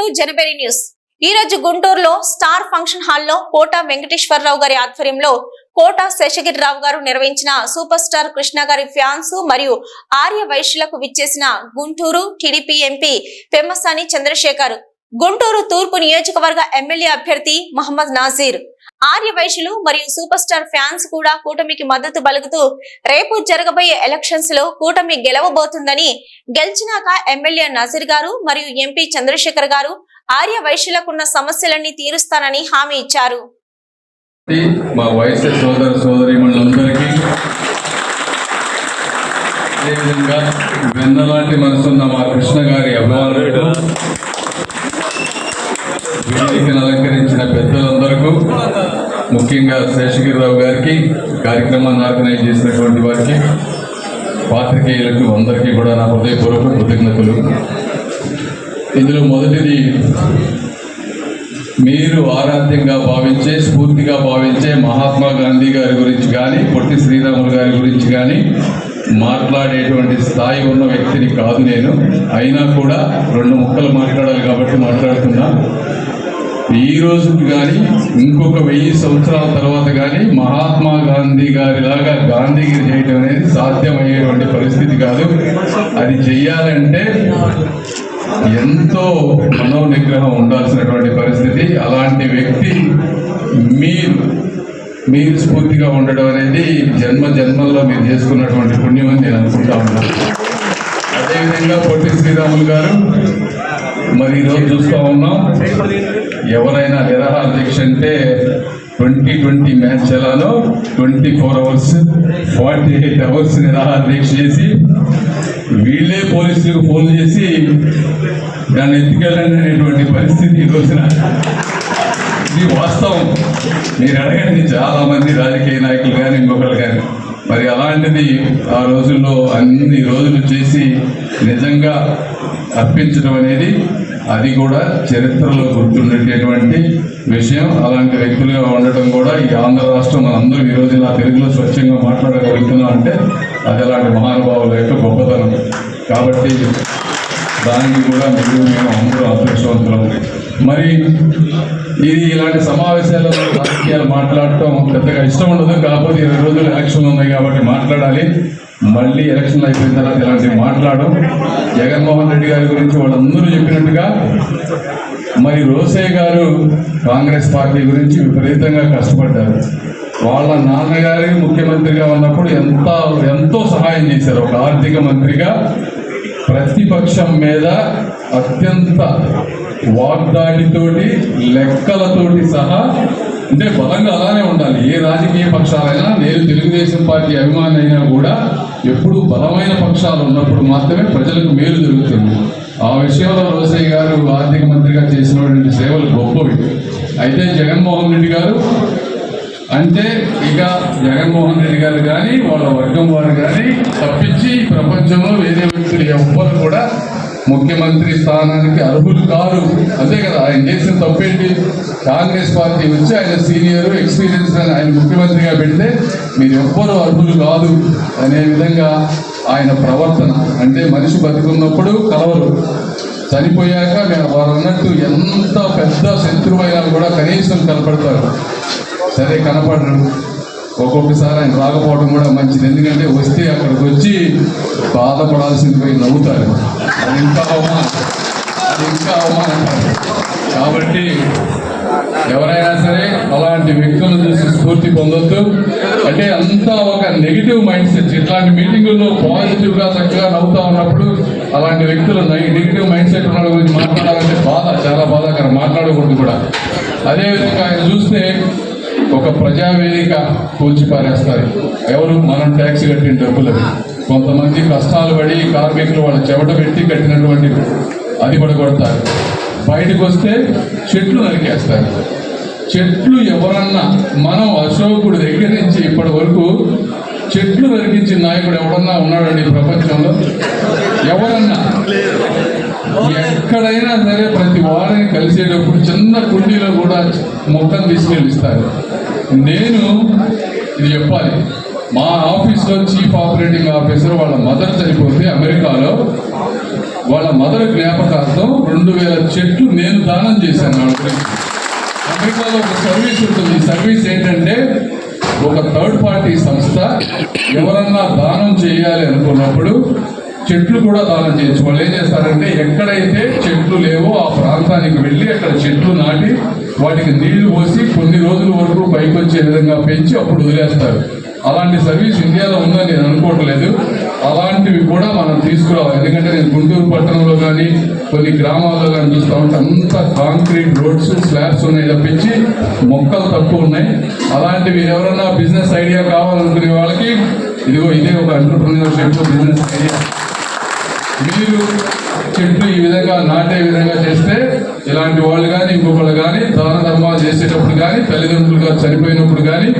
To జనబెరి news. ఈ రోజు గుంటూరులో స్టార్ ఫంక్షన్ హాల్లో కోట వెంకటేశ్వరరావు గారి ఆధ్వర్యంలో కోట శేషగిరిరావు గారు నిర్వహించిన సూపర్ స్టార్ కృష్ణ గారి ఫ్యాన్స్ మరియు ఆర్య వైశ్యులకు విచ్చేసిన గుంటూరు టీడీపీ ఎంపీ పెమ్మసాని చంద్రశేఖర్ గుంటూరు తూర్పు నియోజకవర్గ ఎమ్మెల్యే అభ్యర్థి మహమ్మద్ నాజీర్ ఆర్య వైశ్యులు మరియు సూపర్ స్టార్ ఫ్యాన్స్ కూడా కూటమికి మద్దతు పలుకుతూ రేపు జరగబోయే ఎలక్షన్స్లో కూటమి గెలవబోతుందని గెలిచినాక ఎమ్మెల్యే నజీర్ గారు మరియు ఎంపీ చంద్రశేఖర్ గారు ఆర్య వైశ్యులకున్న సమస్యలన్నీ తీరుస్తానని హామీ ఇచ్చారు. మా వయసు సోదర అదేవిధంగా వెన్నలాంటి మనసున్న మా కృష్ణ గారి అభిమానులకు వేదికను అలంకరించిన పెద్దలందరకు ముఖ్యంగా శేషగిరిరావు గారికి కార్యక్రమాన్ని ఆర్గనైజ్ చేసినటువంటి వారికి పాత్రికేయులకు అందరికీ కూడా నా హృదయపూర్వక కృతజ్ఞతలు. ఇందులో మొదటిది మీరు ఆరాధ్యంగా భావించే స్ఫూర్తిగా భావించే మహాత్మా గాంధీ గారి గురించి కానీ పొట్టి శ్రీరాములు గారి గురించి కానీ మాట్లాడేటువంటి స్థాయి ఉన్న వ్యక్తిని కాదు నేను. అయినా కూడా రెండు ముక్కలు మాట్లాడాలి కాబట్టి మాట్లాడుతున్నా. ఈ రోజు కానీ ఇంకొక వెయ్యి సంవత్సరాల తర్వాత కానీ మహాత్మా గాంధీ గారిలాగా గాంధీగిరి చేయడం అనేది సాధ్యమయ్యేటువంటి పరిస్థితి కాదు. అది చెయ్యాలంటే ఎంతో మనో నిగ్రహం ఉండాల్సినటువంటి పరిస్థితి. అలాంటి వ్యక్తి మీరు మీరు స్ఫూర్తిగా ఉండడం అనేది జన్మ జన్మల్లో మీరు చేసుకున్నటువంటి పుణ్యం అని నేను అనుకుంటా ఉన్నాను. అదేవిధంగా పొట్టి శ్రీరాములు గారు మరి ఈరోజు చూస్తూ ఉన్నాం. ఎవరైనా నిరాహార దీక్ష అంటే ట్వంటీ ట్వంటీ మ్యాచ్ ఎలానో twenty four hours forty eight hours నిరహార దీక్ష చేసి వీళ్ళే పోలీసులకు ఫోన్ చేసి దాన్ని ఎత్తుకెళ్ళండి అనేటువంటి పరిస్థితి ఈ రోజున ఇది వాస్తవం. మీరు అడగండి చాలా మంది రాజకీయ నాయకులు కానీ ఇంకొకరు కానీ. మరి అలాంటిది ఆ రోజుల్లో అన్ని రోజులు చేసి నిజంగా అర్పించడం అనేది అది కూడా చరిత్రలో గుర్తుండేటటువంటి విషయం. అలాంటి వ్యక్తులుగా ఉండటం కూడా ఈ ఆంధ్ర రాష్ట్రం మనందరూ ఈ రోజు ఇలా తెలుగులో స్వచ్ఛంగా మాట్లాడగలుగుతున్నాం అంటే అది అలాంటి మహానుభావుల యొక్క గొప్పతనం. కాబట్టి దానికి కూడా మీరు మేము అందరూ అదృష్టవంతులం. మరి ఇది ఇలాంటి సమావేశాలలో రాజకీయాలు మాట్లాడటం పెద్దగా ఇష్టం ఉండదు. కాకపోతే ఇరవై రోజులు ఎలక్షన్లు ఉన్నాయి కాబట్టి మాట్లాడాలి. మళ్ళీ ఎలక్షన్ అయిపోయిన తర్వాత ఇలాంటివి మాట్లాడడం జగన్మోహన్ రెడ్డి గారి గురించి వాళ్ళందరూ చెప్పినట్టుగా మరి రోసే గారు కాంగ్రెస్ పార్టీ గురించి విపరీతంగా కష్టపడ్డారు. వాళ్ళ నాన్నగారి ముఖ్యమంత్రిగా ఉన్నప్పుడు ఎంత ఎంతో సహాయం చేశారు. ఒక ఆర్థిక మంత్రిగా ప్రతిపక్షం మీద అత్యంత వాగ్దాడితోటి లెక్కలతోటి సహా అంటే బలంగా అలానే ఉండాలి. ఏ రాజకీయ పక్షాలైనా నేను తెలుగుదేశం పార్టీ అభిమాని అయినా కూడా ఎప్పుడు బలమైన పక్షాలు ఉన్నప్పుడు మాత్రమే ప్రజలకు మేలు జరుగుతుంది. ఆ విషయంలో రోసయ్య గారు ఆర్థిక మంత్రిగా చేసినటువంటి సేవలు గొప్పవి. అయితే జగన్మోహన్ రెడ్డి గారు అంటే ఇక జగన్మోహన్ రెడ్డి గారు కానీ వాళ్ళ వర్గం వారు కానీ తప్పించి ప్రపంచంలో వేరే వ్యక్తులు ఎవ్వరు కూడా ముఖ్యమంత్రి స్థానానికి అర్హులు కారు. అంతే కదా ఆయన చేసిన తప్పేంటి? కాంగ్రెస్ పార్టీ వచ్చి ఆయన సీనియర్ ఎక్స్పీరియన్స్ అని ఆయన ముఖ్యమంత్రిగా పెడితే మీరు ఎవ్వరు అర్హులు కాదు అనే విధంగా ఆయన ప్రవర్తన. అంటే మనిషి బతుకున్నప్పుడు కలవరు. చనిపోయాక మేము వారు అన్నట్టు ఎంత పెద్ద శత్రువైనా కూడా కనీసం కనపడతారు. సరే కనపడరు. ఒక్కొక్కసారి ఆయన రాకపోవడం కూడా మంచిది. ఎందుకంటే వస్తే అక్కడికి వచ్చి బాధపడాల్సింది పోయి నవ్వుతారు. అది ఇంకా అవమానం. అది ఇంకా అవమానం. కాబట్టి ఎవరైనా సరే అలాంటి వ్యక్తులను చూసి స్ఫూర్తి పొందొద్దు. అంటే అంతా ఒక నెగిటివ్ మైండ్ సెట్ ఇట్లాంటి మీటింగుల్లో పాజిటివ్గా చక్కగా నవ్వుతా ఉన్నప్పుడు అలాంటి వ్యక్తులు నెగిటివ్ మైండ్ సెట్ ఉన్న గురించి మాట్లాడాలంటే బాధ చాలా బాధాకరం. మాట్లాడకూడదు కూడా. అదేవిధంగా ఆయన చూస్తే ఒక ప్రజావేదిక కూల్చి పారేస్తారు ఎవరు? మనం ట్యాక్స్ కట్టిన డబ్బులు కొంతమంది కష్టాలు పడి కార్మికులు వాళ్ళ చెమట పెట్టి కట్టినటువంటి అది పడగొడతారు బయటకు వస్తే చెట్లు నరికేస్తారు. చెట్లు ఎవరన్నా మనం అశోకుడు దగ్గర నుంచి ఇప్పటి వరకు చెట్లు నరికించిన నాయకుడు ఎవడన్నా ఉన్నాడండి ఈ ప్రపంచంలో? ఎవరన్నా? ఎక్కడైనా సరే ప్రతి వారిని కలిసేటప్పుడు చిన్న కుండీలో కూడా మొక్కను తీసుకెళ్ళిస్తారు. నేను ఇది చెప్పాలి. మా ఆఫీస్లో చీఫ్ ఆపరేటింగ్ ఆఫీసర్ వాళ్ళ మదర్ చనిపోతే అమెరికాలో వాళ్ళ మదర్ జ్ఞాపకార్థం రెండు వేల చెట్లు నేను దానం చేశాను వాళ్ళ అమెరికాలో ఒక సర్వీస్ ఉంటుంది. సర్వీస్ ఏంటంటే ఒక థర్డ్ పార్టీ సంస్థ ఎవరన్నా దానం చేయాలి అనుకున్నప్పుడు చెట్లు కూడా దానం చేయొచ్చు. వాళ్ళు ఏం చేస్తారంటే ఎక్కడైతే చెట్లు లేవో ఆ ప్రాంతానికి వెళ్ళి అక్కడ చెట్లు నాటి వాటికి నీళ్ళు పోసి కొన్ని రోజుల వరకు పైకి వచ్చే విధంగా పెంచి అప్పుడు వదిలేస్తారు. అలాంటి సర్వీస్ ఇండియాలో ఉందని నేను అనుకోవట్లేదు. అలాంటివి కూడా మనం తీసుకురావాలి. ఎందుకంటే నేను గుంటూరు పట్టణంలో కానీ కొన్ని గ్రామాల్లో కానీ చూస్తా ఉంటే అంత కాంక్రీట్ రోడ్స్ స్లాబ్స్ ఉన్నాయి తప్పించి మొక్కలు తక్కువ ఉన్నాయి. అలాంటివి ఎవరన్నా బిజినెస్ ఐడియా కావాలనుకునే వాళ్ళకి ఇదిగో ఇదే ఒక ఎంటర్ప్రినర్షిప్ బిజినెస్ ఐడియా మీరు చెట్లు ఈ విధంగా నాటే విధంగా చేస్తే ఇలాంటి వాళ్ళు కానీ ఇంకొకళ్ళు కానీ దాన ధర్మాలు చేసేటప్పుడు కానీ తల్లిదండ్రులుగా చనిపోయినప్పుడు కానీ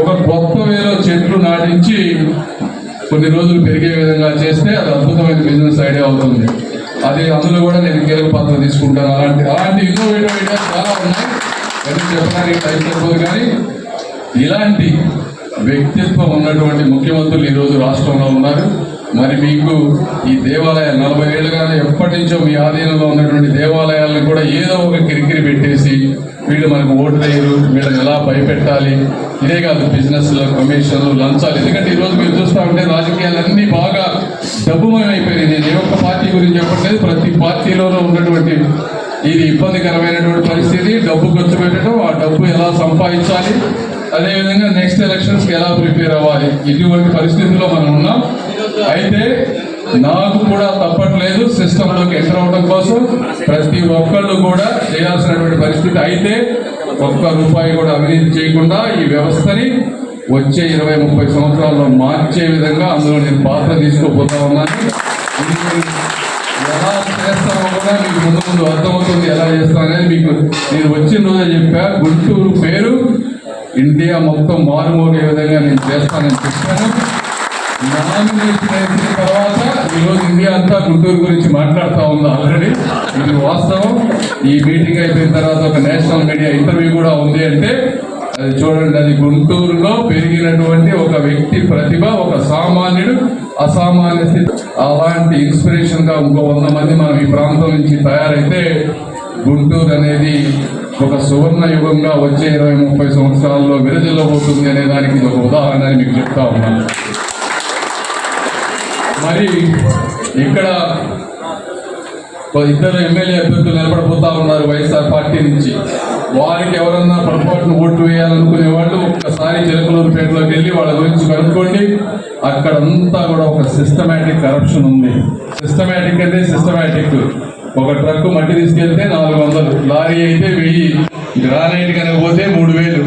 ఒక గొప్ప వేలో చెట్లు నాటించి కొన్ని రోజులు పెరిగే విధంగా చేస్తే అది అద్భుతమైన బిజినెస్ ఐడియా అవుతుంది. అది అందులో కూడా నేను కీలక పాత్ర తీసుకుంటాను. అలాంటి అలాంటి ఇన్నోవేటివ్ ఐడియాస్ చాలా ఉన్నాయి. చెప్పడానికి టైం సరిపోదు కానీ ఇలాంటి వ్యక్తిత్వం ఉన్నటువంటి ముఖ్యమంత్రులు ఈరోజు రాష్ట్రంలో ఉన్నారు. మరి మీకు ఈ దేవాలయం నలభై ఏళ్ళుగానే ఎప్పటి నుంచో మీ ఆధీనంలో ఉన్నటువంటి దేవాలయాలను కూడా ఏదో ఒక కిరికిరి పెట్టేసి వీళ్ళు మనకు ఓటు వేయరు వీళ్ళని ఎలా భయపెట్టాలి? ఇదే కాదు బిజినెస్ల కమిషన్లు లంచాలు. ఎందుకంటే ఈరోజు మీరు చూస్తూ ఉంటే రాజకీయాలన్నీ బాగా డబ్బుమయమైపోయినాయి. నేను ఏ ఒక్క పార్టీ గురించి చెప్పట్లేదు. ప్రతి పార్టీలోనూ ఉన్నటువంటి ఇది ఇబ్బందికరమైనటువంటి పరిస్థితి. డబ్బు ఖర్చు పెట్టడం ఆ డబ్బు ఎలా సంపాదించాలి? అదేవిధంగా నెక్స్ట్ ఎలక్షన్స్కి ఎలా ప్రిపేర్ అవ్వాలి? ఇటువంటి పరిస్థితుల్లో మనం ఉన్నాం. అయితే నాకు కూడా తప్పట్లేదు సిస్టమ్లోకి ఎంటర్ అవడం కోసం. ప్రతి ఒక్కళ్ళు కూడా చేయాల్సినటువంటి పరిస్థితి అయితే ఒక్క రూపాయి కూడా అవినీతి చేయకుండా ఈ వ్యవస్థని వచ్చే ఇరవై ముప్పై సంవత్సరాల్లో మార్చే విధంగా అందులో నేను పాత్ర తీసుకోబోతా ఉన్నాను. ఎలా చేస్తామో కూడా మీకు ముందు ముందు అర్థమవుతుంది ఎలా చేస్తానని మీకు నేను వచ్చిన రోజే చెప్పా. గుంటూరు పేరు ఇండియా మొత్తం మారుమోగే విధంగా నేను చేస్తానని చెప్పాను. నామినేషన్ అయిన తర్వాత ఈరోజు ఇండియా అంతా గుంటూరు గురించి మాట్లాడుతూ ఉంది ఆల్రెడీ ఇది వాస్తవం. ఈ మీటింగ్ అయిపోయిన తర్వాత ఒక నేషనల్ మీడియా ఇంటర్వ్యూ కూడా ఉంది అంటే అది చూడండి అది గుంటూరులో పెరిగినటువంటి ఒక వ్యక్తి ప్రతిభ ఒక సామాన్యుడు అసామాన్య స్థితి. అలాంటి ఇన్స్పిరేషన్గా ఇంకో వంద మంది మనం ఈ ప్రాంతం నుంచి తయారైతే గుంటూరు అనేది ఒక సువర్ణ యుగంగా వచ్చే ఇరవై ముప్పై సంవత్సరాల్లో విరజిల్లబోతుంది అనే దానికి ఇది ఒక ఉదాహరణ అని మీకు చెప్తా ఉన్నాను. మరి ఇక్కడ ఇద్దరు ఎమ్మెల్యే అభ్యర్థులు నిలబడిపోతా ఉన్నారు వైఎస్ఆర్ పార్టీ నుంచి. వారికి ఎవరన్నా పొరపాటును ఓటు వేయాలనుకునే వాళ్ళు ఒక్కసారి చిలకలూరుపేటలోకి వెళ్ళి వాళ్ళ గురించి కనుక్కోండి. అక్కడంతా కూడా ఒక సిస్టమేటిక్ కరప్షన్ ఉంది. సిస్టమేటిక్ అంటే సిస్టమేటిక్ ఒక ట్రక్ మట్టి తీసుకెళ్తే నాలుగు వందలు. లారీ అయితే వెయ్యి. గ్రానైట్ కనకపోతే మూడు వేలు.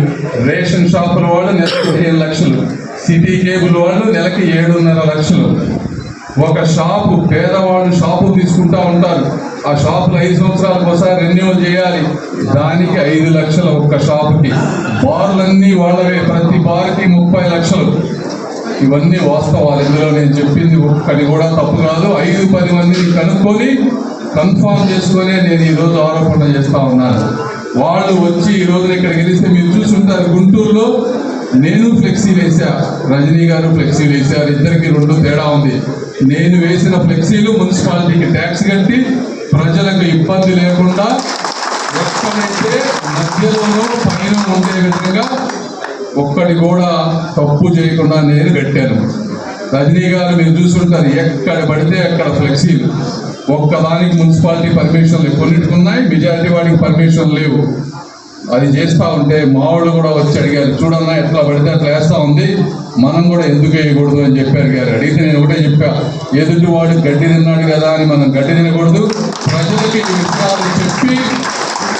రేషన్ షాపుల వాళ్ళు నెలకు పదిహేను లక్షలు. సిటీ కేబుల్ వాళ్ళు నెలకి ఏడున్నర లక్షలు. ఒక షాపు పేదవాళ్ళు షాపు తీసుకుంటా ఉంటారు ఆ షాపులు ఐదు సంవత్సరాలకు ఒకసారి రెన్యూవల్ చేయాలి. దానికి ఐదు లక్షలు ఒక్క షాపుకి. బార్లన్నీ వాళ్ళవే ప్రతి బార్కి ముప్పై లక్షలు. ఇవన్నీ వాస్తవాలు. ఇందులో నేను చెప్పింది ఒక్కటి కూడా తప్పు కాదు. ఐదు పది మందిని కనుక్కొని కన్ఫామ్ చేసుకునే నేను ఈరోజు ఆరోపణ చేస్తా ఉన్నాను. వాళ్ళు వచ్చి ఈ రోజున ఇక్కడ గెలిస్తే మీరు చూసుంటారు గుంటూరులో నేను ఫ్లెక్సీ వేసా రజనీ గారు ఫ్లెక్సీ వేశారు. ఇద్దరికి రెండు తేడా ఉంది. నేను వేసిన ఫ్లెక్సీలు మున్సిపాలిటీకి ట్యాక్స్ కట్టి ప్రజలకు ఇబ్బంది లేకుండా ఎక్కడైతే మధ్యలోనూ పైన ఉండే విధంగా ఒక్కడి కూడా తప్పు చేయకుండా నేను కట్టాను రజనీ గారు మీరు చూసుంటారు ఎక్కడ పడితే అక్కడ ఫ్లెక్సీలు. ఒక్కదానికి మున్సిపాలిటీ పర్మిషన్లు కొన్నిటికి ఉన్నాయి మెజారిటీ వాడికి పర్మిషన్ లేవు. అది చేస్తూ ఉంటే మావాళ్ళు కూడా వచ్చి అడిగారు చూడన్నా ఎట్లా పడితే అట్లా వేస్తూ ఉంది. మనం కూడా ఎందుకు వేయకూడదు అని చెప్పారు గారు. అడిగితే నేను ఒకటే చెప్పా ఎదుటి వాడు గడ్డి తిన్నాడు కదా అని మనం గడ్డి తినకూడదు. ప్రజలకి ఈ విషయాలు చెప్పి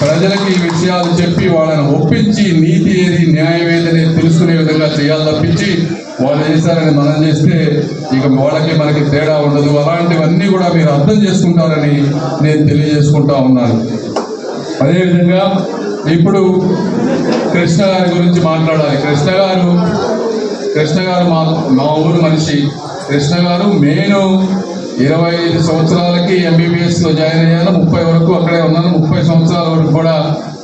ప్రజలకి ఈ విషయాలు చెప్పి వాళ్ళని ఒప్పించి నీతి ఏది న్యాయం ఏదని తెలుసుకునే విధంగా చేయాలి తప్పించి వాళ్ళు చేశారని మనం చేస్తే ఇక వాళ్ళకి మనకి తేడా ఉండదు. అలాంటివన్నీ కూడా మీరు అర్థం చేసుకుంటారని నేను తెలియజేసుకుంటా ఉన్నాను. అదేవిధంగా ఇప్పుడు కృష్ణ గారి గురించి మాట్లాడాలి. కృష్ణ గారు కృష్ణ గారు మా మా ఊరు మనిషి. కృష్ణ గారు నేను ఇరవై ఐదు సంవత్సరాలకి ఎంబీబీఎస్లో జాయిన్ అయ్యాను. ముప్పై వరకు అక్కడే ఉన్నాను. ముప్పై సంవత్సరాల వరకు కూడా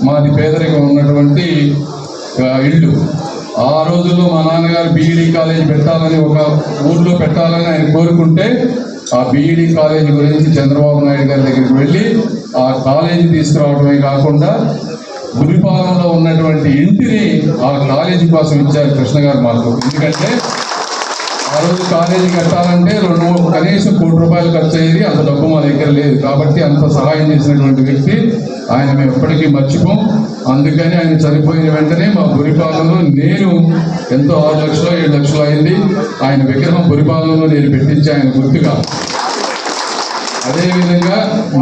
మాది పేదరికం ఉన్నటువంటి ఇల్లు. ఆ రోజుల్లో మా నాన్నగారు బీఈడీ కాలేజ్ పెట్టాలని ఒక ఊర్లో పెట్టాలని ఆయన కోరుకుంటే ఆ బీఈడీ కాలేజీ గురించి చంద్రబాబు నాయుడు గారి దగ్గరికి వెళ్ళి ఆ కాలేజీ తీసుకురావడమే కాకుండా గురిపాలెంలో ఉన్నటువంటి ఇంటిని ఆ కాలేజీ కోసం ఇచ్చారు కృష్ణ గారు మాకు. ఎందుకంటే ఆ రోజు కాలేజీ కట్టాలంటే రెండు కనీసం కోటి రూపాయలు ఖర్చు అయ్యేది అంత డబ్బు మా దగ్గర లేదు. కాబట్టి అంత సహాయం చేసినటువంటి వ్యక్తి ఆయన మేము ఎప్పటికీ మర్చిపోం. అందుకని ఆయన చనిపోయిన వెంటనే మా గురిపాలెంలో నేను ఎంతో ఆరు లక్షలు ఏడు లక్షలు అయింది. ఆయన విగ్రహం గురిపాలెంలో నేను పెట్టించి ఆయన గుర్తుగా అదేవిధంగా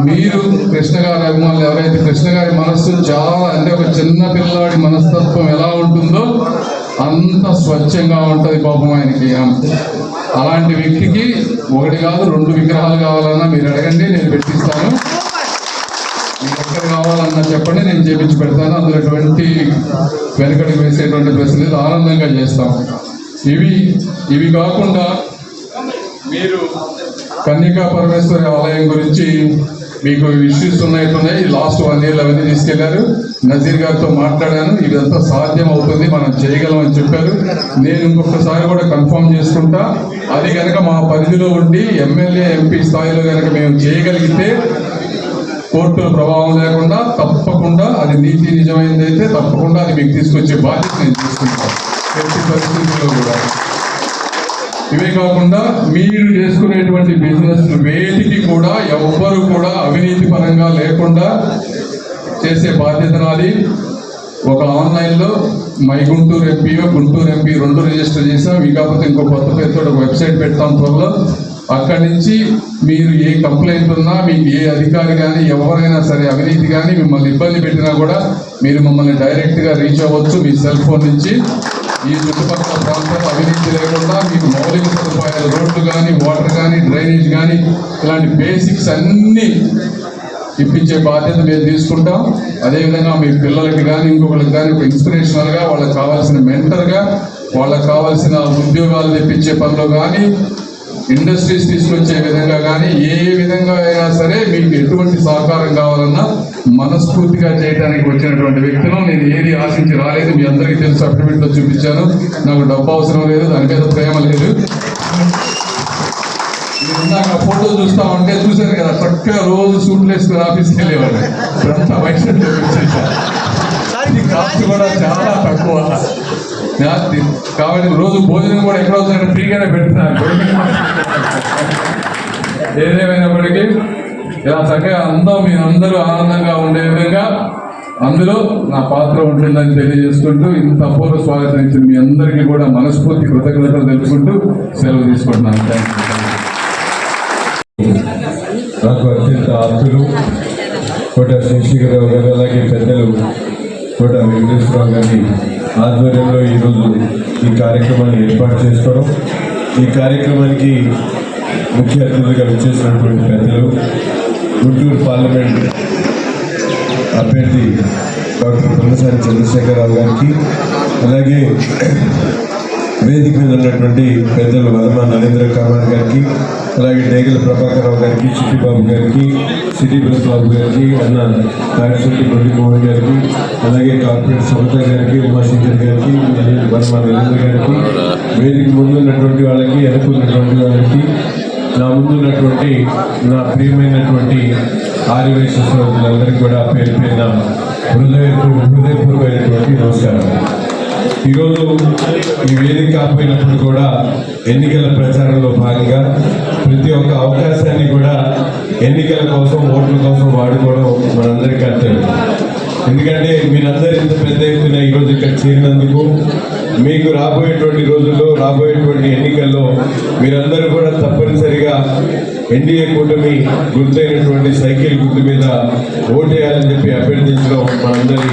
మీరు కృష్ణ గారి అభిమానులు ఎవరైతే కృష్ణ గారి మనస్సు చాలా అంటే ఒక చిన్న పిల్లాడి మనస్తత్వం ఎలా ఉంటుందో అంత స్వచ్ఛంగా ఉంటుంది పాపం ఆయనకి. అలాంటి వ్యక్తికి ఒకటి కాదు రెండు విగ్రహాలు కావాలన్నా మీరు అడగండి నేను పెట్టిస్తాను. మీకు ఎక్కడ కావాలన్నా చెప్పండి నేను చేపించి పెడతాను. అందులో ఎటువంటి వెనకడికి వేసేటువంటి ప్రశ్న ఆనందంగా చేస్తాం. ఇవి ఇవి కాకుండా మీరు కన్యకా పరమేశ్వరి ఆలయం గురించి మీకు ఇష్యూస్ ఉన్నాయి లాస్ట్ వన్ ఇయర్ అవన్నీ తీసుకెళ్ళారు. నజీర్ గారితో మాట్లాడాను. ఇదంతా సాధ్యం అవుతుంది. మనం చేయగలం అని చెప్పారు. నేను ఇంకొకసారి కూడా కన్ఫర్మ్ చేసుకుంటా. అది కనుక మా పరిధిలో ఉండి ఎమ్మెల్యే ఎంపీ స్థాయిలో కనుక మేము చేయగలిగితే కోర్టుల ప్రభావం లేకుండా తప్పకుండా అది నీతి నిజమైందైతే తప్పకుండా అది మీకు తీసుకొచ్చే బాధ్యత నేను తీసుకుంటాను. ఎట్టి పరిస్థితుల్లో కూడా. ఇవే కాకుండా మీరు చేసుకునేటువంటి బిజినెస్ వేటికి కూడా ఎవ్వరు కూడా అవినీతి పరంగా లేకుండా చేసే బాధ్యత నాది. ఒక ఆన్లైన్లో my Guntur MPO Guntur MP రెండు రిజిస్టర్ చేసాం ఈ కాకపోతే ఇంకో కొత్త పేరుతో ఒక వెబ్సైట్ పెడతాం త్వరలో. అక్కడి నుంచి మీరు ఏ కంప్లైంట్ ఉన్నా మీకు ఏ అధికారి కానీ ఎవరైనా సరే అవినీతి కానీ మిమ్మల్ని ఇబ్బంది పెట్టినా కూడా మీరు మమ్మల్ని డైరెక్ట్గా రీచ్ అవ్వచ్చు మీ సెల్ ఫోన్ నుంచి. ఈ చుట్టుపక్కల ప్రాంతాల్లో అవినీతి లేకుండా మీకు మౌలిక సదుపాయాలు రోడ్లు కానీ వాటర్ కానీ డ్రైనేజ్ కానీ ఇలాంటి బేసిక్స్ అన్నీ ఇప్పించే బాధ్యత మేము తీసుకుంటాం. అదేవిధంగా మీ పిల్లలకి కానీ ఇంకొకరికి కానీ ఒక ఇన్స్పిరేషనల్గా వాళ్ళకి కావాల్సిన మెంటర్గా వాళ్ళకి కావాల్సిన ఉద్యోగాలు తెప్పించే పనిలో కానీ ఇండస్ట్రీస్ తీసుకొచ్చే విధంగా కానీ ఏ విధంగా అయినా సరే మీకు ఎటువంటి సహకారం కావాలన్నా మనస్ఫూర్తిగా చేయడానికి వచ్చినటువంటి వ్యక్తులు నేను ఏది ఆశించి రాలేదు మీ అందరికీ తెలుసు అఫిడవిట్లో చూపించాను. నాకు డబ్బు అవసరం లేదు దాని మీద ప్రేమ లేదు. ఇందాక ఫోటో చూస్తా ఉంటే చూశారు కదా చక్కగా రోజు సూట్లు వేసుకుని ఆఫీస్కి వెళ్ళేవాడు ఇప్పుడంతా వైట్ షర్ట్ వచ్చేసారు ఇది కాస్ట్ కూడా చాలా తక్కువ. కాబట్టి రోజు భోజనం కూడా ఎక్కడ వస్తుందంటే ఫ్రీగానే పెడుతున్నారు. ఏదేమైనప్పటికీ ఇలా చక్కగా అందరూ మీరందరూ ఆనందంగా ఉండే విధంగా అందులో నా పాత్ర ఉంటుందని తెలియజేసుకుంటూ ఇంత అపూర్వ స్వాగతం ఇచ్చిన మీ అందరికీ కూడా మనస్ఫూర్తి కృతజ్ఞతలు తెలుసుకుంటూ సెలవు తీసుకుంటున్నాను. థ్యాంక్ యూ నాకు అత్యంత ఆప్తులు కోట శేషగిరిరావు గారు అలాగే పెద్దలు కోట వెంకటేశ్వరరావు గారిని ఆధ్వర్యంలో ఈరోజు ఈ కార్యక్రమాన్ని ఏర్పాటు చేసుకోవడం ఈ కార్యక్రమానికి ముఖ్య అతిథులుగా విచ్చేసినటువంటి పెద్దలు గుంటూరు పార్లమెంట్ అభ్యర్థి డాక్టర్ పొన్నసాని చంద్రశేఖరరావు గారికి అలాగే వేదిక మీద ఉన్నటువంటి పెద్దలు వదమ నరేంద్ర కామర్ గారికి అలాగే డేగల ప్రభాకర్ రావు గారికి చిట్టిబాబు గారికి సిటీ బాబు గారికి అన్న కాయశెట్టి మురళీమోహన్ గారికి అలాగే కార్పొరేట్ సమత గారికి ఉమాశంకర్ గారికి వదమ నరేంద్ర గారికి వేదిక ముందు ఉన్నటువంటి వాళ్ళకి వెనక ఉన్నటువంటి వాళ్ళకి నా ముందు ఉన్నటువంటి నా ప్రియమైనటువంటి ఆదివేశ్వరులందరికీ కూడా పేరు పేరున హృదయ హృదయపూర్వమైనటువంటి నమస్కారం ఈరోజు ఈ వేదిక కాకపోయినప్పుడు కూడా ఎన్నికల ప్రచారంలో భాగంగా ప్రతి ఒక్క అవకాశాన్ని కూడా ఎన్నికల కోసం ఓట్ల కోసం వాడుకోవడం మనందరికీ కర్తవ్యం ఎందుకంటే మీరందరూ ఇంత పెద్ద ఎత్తున ఈరోజు ఇక్కడ చేరినందుకు మీకు రాబోయేటువంటి రోజుల్లో రాబోయేటువంటి ఎన్నికల్లో మీరందరూ కూడా తప్పనిసరిగా ఎన్డీఏ కూటమి గుర్తైనటువంటి సైకిల్ గుర్తు మీద ఓటేయాలని చెప్పి అభ్యర్థించడం మనందరి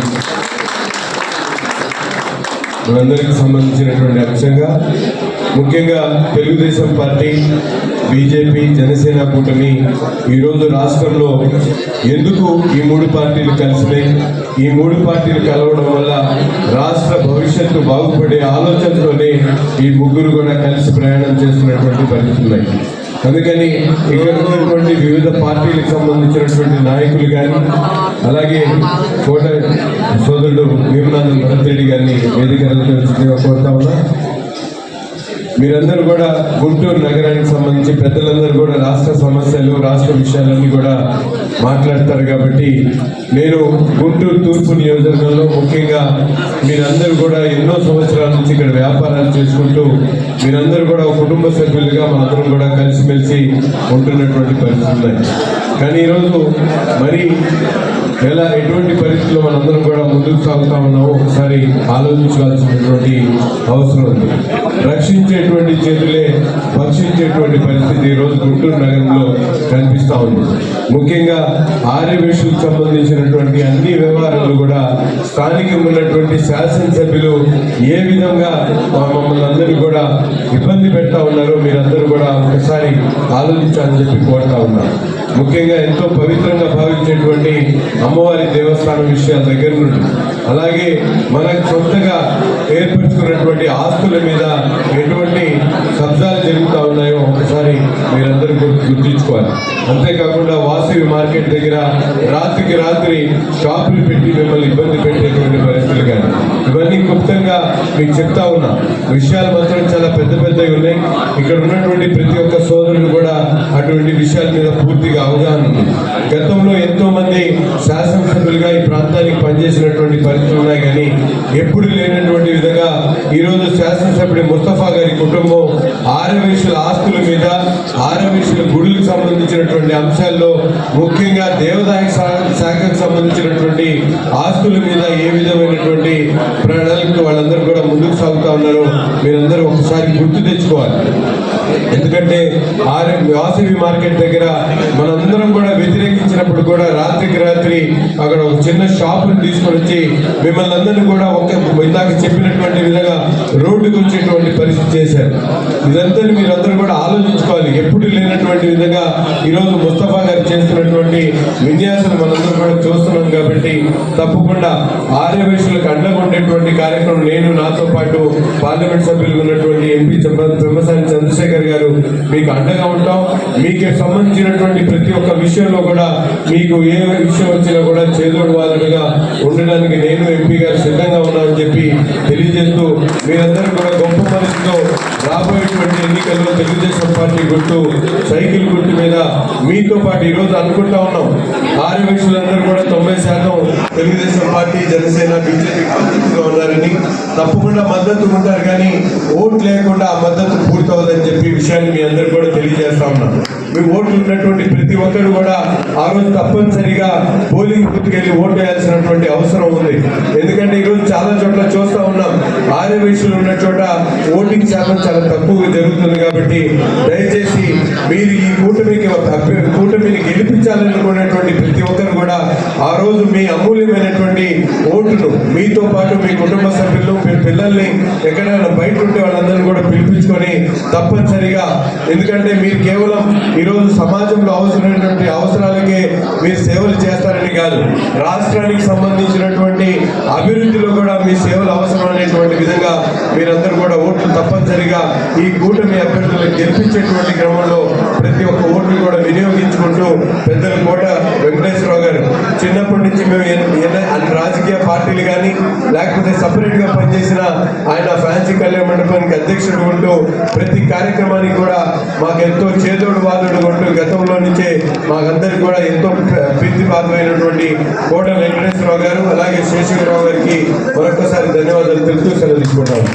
మనందరికీ సంబంధించినటువంటి అంశంగా ముఖ్యంగా తెలుగుదేశం పార్టీ బీజేపీ జనసేన కూటమి ఈరోజు రాష్ట్రంలో ఎందుకు ఈ మూడు పార్టీలు కలిసినాయి? ఈ మూడు పార్టీలు కలవడం వల్ల రాష్ట్ర భవిష్యత్తు బాగుపడే ఆలోచనతోనే ఈ ముగ్గురు కూడా కలిసి ప్రయాణం చేస్తున్నటువంటి పరిస్థితులు అందుకని ఇక్కడ ఉన్నటువంటి వివిధ పార్టీలకు సంబంధించినటువంటి నాయకులు కానీ అలాగే కోట సోదరుడు భీమనాథన్ భరత్ రెడ్డి గారిని వేదిక కోరుతా ఉన్నా. మీరందరూ కూడా గుంటూరు నగరానికి సంబంధించి పెద్దలందరూ కూడా రాష్ట్ర సమస్యలు రాష్ట్ర విషయాలన్నీ కూడా మాట్లాడతారు కాబట్టి నేను గుంటూరు తూర్పు నియోజకవర్గంలో ముఖ్యంగా మీరందరూ కూడా ఎన్నో సంవత్సరాల నుంచి ఇక్కడ వ్యాపారాలు చేసుకుంటూ మీరందరూ కూడా కుటుంబ సభ్యులుగా మనందరం కూడా కలిసిమెలిసి ఉంటున్నటువంటి పరిస్థితులు కానీ ఈరోజు మరి ఎలా ఎటువంటి పరిస్థితుల్లో మనందరం కూడా ముందుకు సాగుతా ఉన్నామో ఒకసారి ఆలోచించాల్సినటువంటి అవసరం ఉంది. రక్షించేటువంటి చేతులే భక్షించేటువంటి పరిస్థితి ఈ రోజు గుంటూరు నగరంలో కనిపిస్తూ ఉంది. ముఖ్యంగా ఆర్యవేషులకు సంబంధించినటువంటి అన్ని వ్యవహారాలు కూడా స్థానికంగా ఉన్నటువంటి శాసనసభ్యులు ఏ విధంగా మా మమ్మల్ని అందరూ కూడా ఇబ్బంది పెడతా ఉన్నారో మీరందరూ కూడా ఒకసారి ఆలోచించాలని చెప్పి కోరుతా ఉన్నారు ముఖ్యంగా ఎంతో పవిత్రంగా భావించేటువంటి అమ్మవారి దేవస్థానం విషయాల దగ్గర నుండి. అలాగే మనకు సొంతగా ఏర్పరచుకున్నటువంటి ఆస్తుల మీద ఎటువంటి శబ్దాలు జరుగుతూ ఉన్నాయో ఒకసారి మీరందరూ గుర్తించుకోవాలి. అంతేకాకుండా వాసవి మార్కెట్ దగ్గర రాత్రికి రాత్రి షాపులు పెట్టి మిమ్మల్ని ఇబ్బంది పెట్టేటువంటి పరిస్థితులు కానీ. ఇవన్నీ క్లుప్తంగా మీకు చెప్తా ఉన్నా. విషయాలు మాత్రం చాలా పెద్ద పెద్దవి ఉన్నాయి. ఇక్కడ ఉన్నటువంటి ప్రతి ఒక్క సోదరుడు కూడా అటువంటి విషయాల మీద పూర్తిగా అవగాహన ఉంది. గతంలో ఎంతో మంది శాసనసభ్యులుగా ఈ ప్రాంతానికి పనిచేసినటువంటి పరిస్థితులు ఉన్నాయి కానీ ఎప్పుడు లేనటువంటి విధంగా ఈరోజు శాసనసభ్యుడి ముస్తఫా గారి కుటుంబం ఆరవేశుల ఆస్తుల మీద ఆరవేశుల గుడులకు సంబంధించినటువంటి అంశాల్లో ముఖ్యంగా దేవదాయ శా- శాఖకు సంబంధించినటువంటి ఆస్తుల మీద ఏ విధమైనటువంటి ప్రణాళికలు వాళ్ళందరూ కూడా ముందుకు సాగుతా ఉన్నారో. మీరందరూ ఒకసారి గుర్తు తెచ్చుకోవాలి. ఎందుకంటే ఆర్ఎం వాసవి మార్కెట్ దగ్గర మనందరం కూడా వ్యతిరేకించినప్పుడు కూడా రాత్రికి రాత్రి అక్కడ ఒక చిన్న షాపును తీసుకొని వచ్చి మిమ్మల్ని అందరినీ కూడా ఒక ఇందాక చెప్పినటువంటి విధంగా రోడ్డుకు వచ్చేటువంటి పరిస్థితి చేశారు. ఇదంతా మీరందరూ కూడా ఆలోచించుకోవాలి. ఎప్పుడు లేనటువంటి విధంగా ఈరోజు ముస్తఫా గారు చేస్తున్నటువంటి విన్యాసాలు మనందరం కూడా చూస్తున్నాం కాబట్టి తప్పకుండా ఆర్యవేశులకు అండగా ఉండేటువంటి కార్యక్రమం నేను నాతో పాటు పార్లమెంట్ సభ్యులు ఉన్నటువంటి ఎంపీ పెమ్మసాని చంద్రశేఖర్ గారు మీకు అండగా ఉంటాం. మీకు సంబంధించినటువంటి ప్రతి ఒక్క విషయంలో కూడా మీకు ఏ విషయం వచ్చినా కూడా చేదోడు వాదనగా ఉండడానికి నేను ఎంపీ గారు సిద్ధంగా ఉన్నానని చెప్పి తెలియజేస్తూ మీరందరూ కూడా గొప్ప మనసుతో రాబోయేటువంటి ఎన్నికల్లో తెలుగుదేశం పార్టీ గుర్తు సైకిల్ గుర్తు మీద మీతో పాటు ఈరోజు అనుకుంటా ఉన్నాం. ఆర్యవేశులందరూ కూడా తొంభై శాతం తెలుగుదేశం పార్టీ జనసేన బీజేపీ ఉన్నారని తప్పకుండా మద్దతు ఉంటారు కానీ ఓటు లేకుండా ఆ మద్దతు పూర్తవుదని చెప్పి విషయాన్ని మీ అందరు కూడా తెలియజేస్తా ఉన్నాను మీ ఓట్లు ఉన్నటువంటి ప్రతి ఒక్కరు కూడా ఆ రోజు తప్పనిసరిగా పోలింగ్ బూత్కి వెళ్ళి ఓటు వేయాల్సినటువంటి అవసరం ఉంది. ఎందుకంటే చాలా చోట్ల చూస్తూ ఉన్నాం. ఆర్యవేశులు ఉన్న చోట ఓటింగ్ శాతం చాలా తక్కువగా జరుగుతుంది కాబట్టి దయచేసి మీరు ఈ కూటమికి కూటమిని గెలిపించాలనుకునేటువంటి ప్రతి ఒక్కరు కూడా ఆ రోజు మీ అమూల్యమైనటువంటి ఓటును మీతో పాటు మీ కుటుంబ సభ్యులు మీ పిల్లల్ని ఎక్కడైనా బయట ఉంటే వాళ్ళందరినీ కూడా పిలిపించుకొని తప్పనిసరిగా ఎందుకంటే మీరు కేవలం ఈరోజు సమాజంలో అవసరమైనటువంటి అవసరాలకే మీరు సేవలు చేస్తారని కాదు. రాష్ట్రానికి సంబంధించినటువంటి అభివృద్ధిలో కూడా మీ సేవలు అవసరం అనేటువంటి విధంగా మీరందరూ కూడా ఓట్లు తప్పనిసరిగా ఈ కూటమి అభ్యర్థులను గెలిపించేటువంటి క్రమంలో ప్రతి ఒక్క ఓట్లు కూడా వినియోగించుకుంటూ పెద్దల కోట వెంకటేశ్వరరావు గారు చిన్నప్పటి నుంచి మేము అన్ని రాజకీయ పార్టీలు కానీ లేకపోతే సపరేట్గా పనిచేసిన ఆయన ఫ్యాన్సీ కళ్యాణ మండపానికి అధ్యక్షుడు ఉంటూ ప్రతి కార్యక్రమానికి కూడా మాకు ఎంతో చేదోడు వాదోడు ఉంటూ గతంలో నుంచే మాకందరికి కూడా ఎంతో ప్ర- కోట వెంకటేశ్వరరావు గారు అలాగే శేషగిరిరావు గారికి మరొకసారి ధన్యవాదాలు. తెలుపుతూ సెలవు తీసుకుంటాము